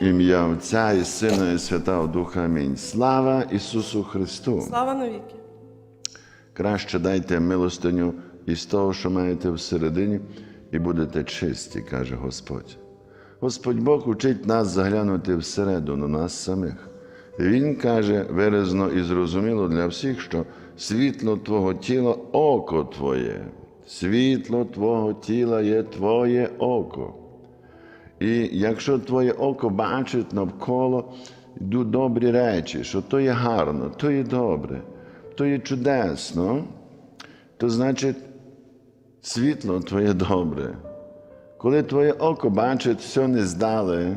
Ім'я Отця і Сина, і Святого Духа. Амінь. Слава Ісусу Христу! Слава навіки. Краще дайте милостиню із того, що маєте всередині, і будете чисті, каже Господь. Господь Бог учить нас заглянути всередину нас самих. Він каже виразно і зрозуміло для всіх, що світло Твого тіла око Твоє, світло Твого тіла є Твоє око. І якщо твоє око бачить навколо добрі речі, що то є гарно, то є добре, то є чудесно, то значить світло твоє добре. Коли твоє око бачить все не здале,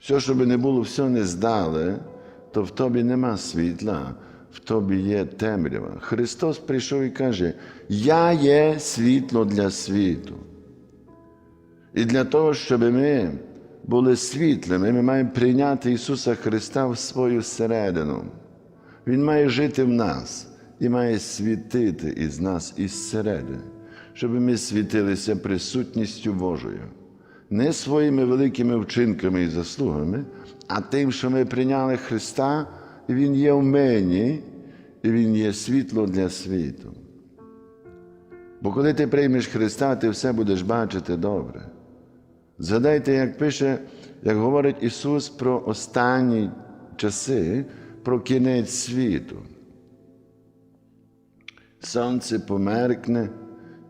все, що би не було, все не здале, то в тобі нема світла, в тобі є темрява. Христос прийшов і каже: Я є світло для світу. І для того, щоб ми були світлими, ми маємо прийняти Ісуса Христа в свою середину. Він має жити в нас і має світити із нас із середини, щоб ми світилися присутністю Божою. Не своїми великими вчинками і заслугами, а тим, що ми прийняли Христа, і Він є в мені, і Він є світло для світу. Бо коли ти приймеш Христа, ти все будеш бачити добре. Згадайте, як пише, як говорить Ісус про останні часи, про кінець світу. Сонце померкне,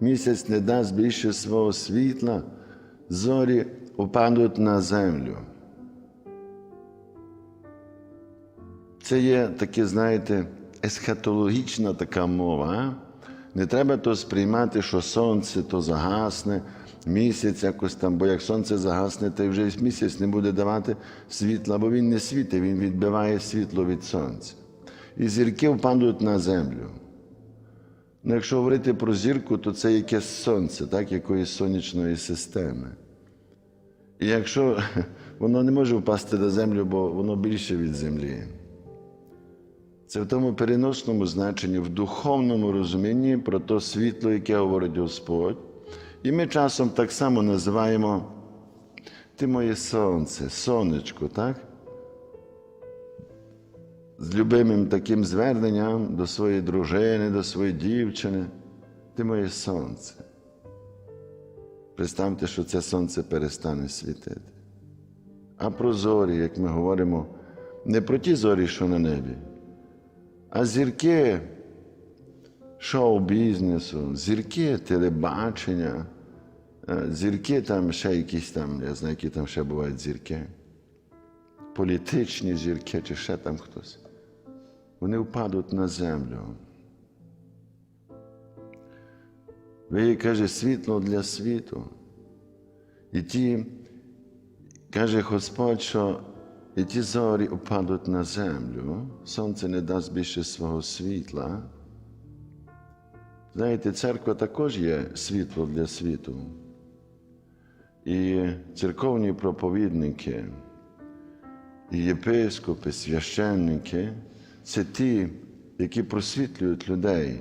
місяць не дасть більше свого світла, зорі упадуть на землю. Це є таке, знаєте, есхатологічна така мова. А? Не треба то сприймати, що сонце то загасне, місяць якось там, бо як сонце загасне, то й вже місяць не буде давати світла, бо він не світить, він відбиває світло від сонця. І зірки впадуть на землю. Ну, якщо говорити про зірку, то це якесь сонце, так, якоїсь сонячної системи. І якщо воно не може впасти на землю, бо воно більше від землі. Це в тому переносному значенні, в духовному розумінні про то світло, яке говорить Господь. І ми часом так само називаємо ти моє сонце, сонечко, так? З любимим таким зверненням до своєї дружини, до своєї дівчини. Ти моє сонце. Представте, що це сонце перестане світити. А про зорі, як ми говоримо, не про ті зорі, що на небі, а зірки шоу-бізнесу, зірки телебачення, е, зірки там ще якісь там, я знаю, які там ще бувають зірки, політичні зірки чи ще там хтось. Вони впадуть на землю. Ви каже, світло для світу. І ті, каже Господь, що і ті зорі упадуть на землю, сонце не дасть більше свого світла. Знаєте, церква також є світло для світу. І церковні проповідники, і єпископи, священники це ті, які просвітлюють людей.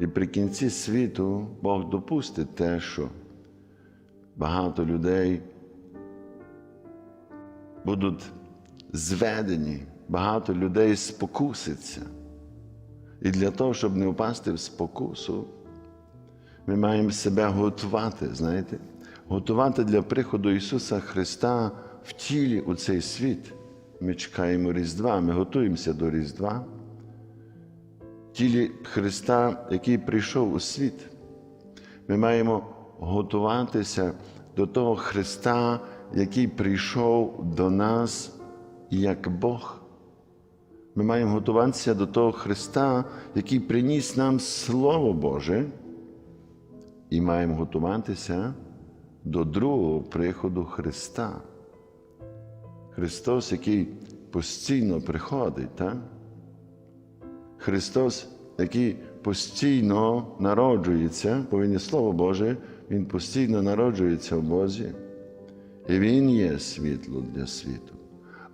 І при кінці світу Бог допустить те, що багато людей будуть зведені, багато людей спокуситься. І для того, щоб не впасти в спокусу, ми маємо себе готувати, знаєте, готувати для приходу Ісуса Христа в тілі у цей світ. Ми чекаємо Різдва, ми готуємося до Різдва. В тілі Христа, який прийшов у світ. Ми маємо готуватися до того Христа, який прийшов до нас як Бог. Ми маємо готуватися до того Христа, який приніс нам Слово Боже, і маємо готуватися до другого приходу Христа. Христос, який постійно приходить, так? Христос, який постійно народжується, повинні Слово Боже, Він постійно народжується в Бозі. І Він є світло для світу.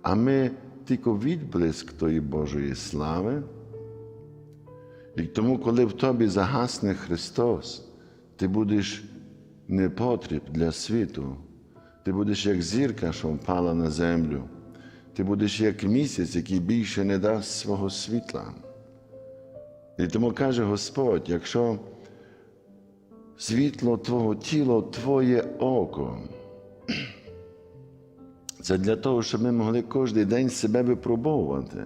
А ми тільки відблиск тої Божої слави. І тому, коли в тобі загасне Христос, ти будеш непотріб для світу, Ти будеш як зірка, що впала на землю. Ти будеш як місяць, який більше не дасть свого світла. І тому каже Господь, якщо світло Твого тіла, Твоє око, це для того, щоб ми могли кожен день себе випробовувати.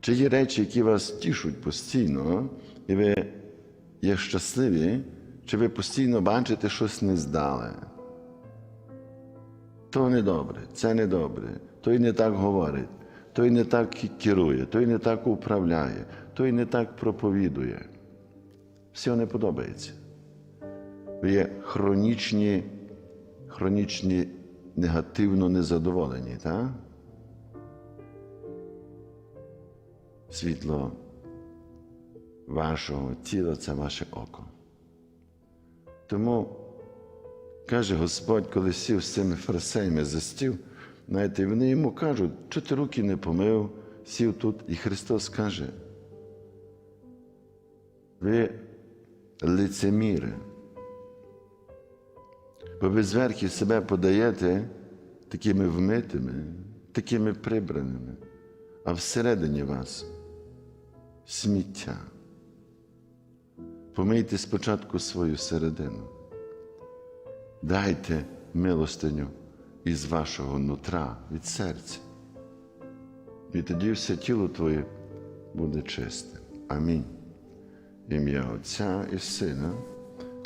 Чи є речі, які вас тішуть постійно, і ви є щасливі, чи ви постійно бачите щось нездале? То не добре, це не добре, той не так говорить, той не так керує, той не так управляє, той не так проповідує. Все не подобається. Є хронічні, хронічні негативно незадоволені, так? Світло вашого тіла це ваше око. Тому каже Господь, коли сів з цими фарисеями за стіл, знаєте, вони йому кажуть, що ти руки не помив, сів тут, і Христос каже, ви лицеміри, бо ви зверху себе подаєте такими вмитими, такими прибраними, а всередині вас сміття. Помийте спочатку свою середину. Дайте милостиню із вашого нутра, від серця. І тоді все тіло твоє буде чисте. Амінь. Ім'я Отця і Сина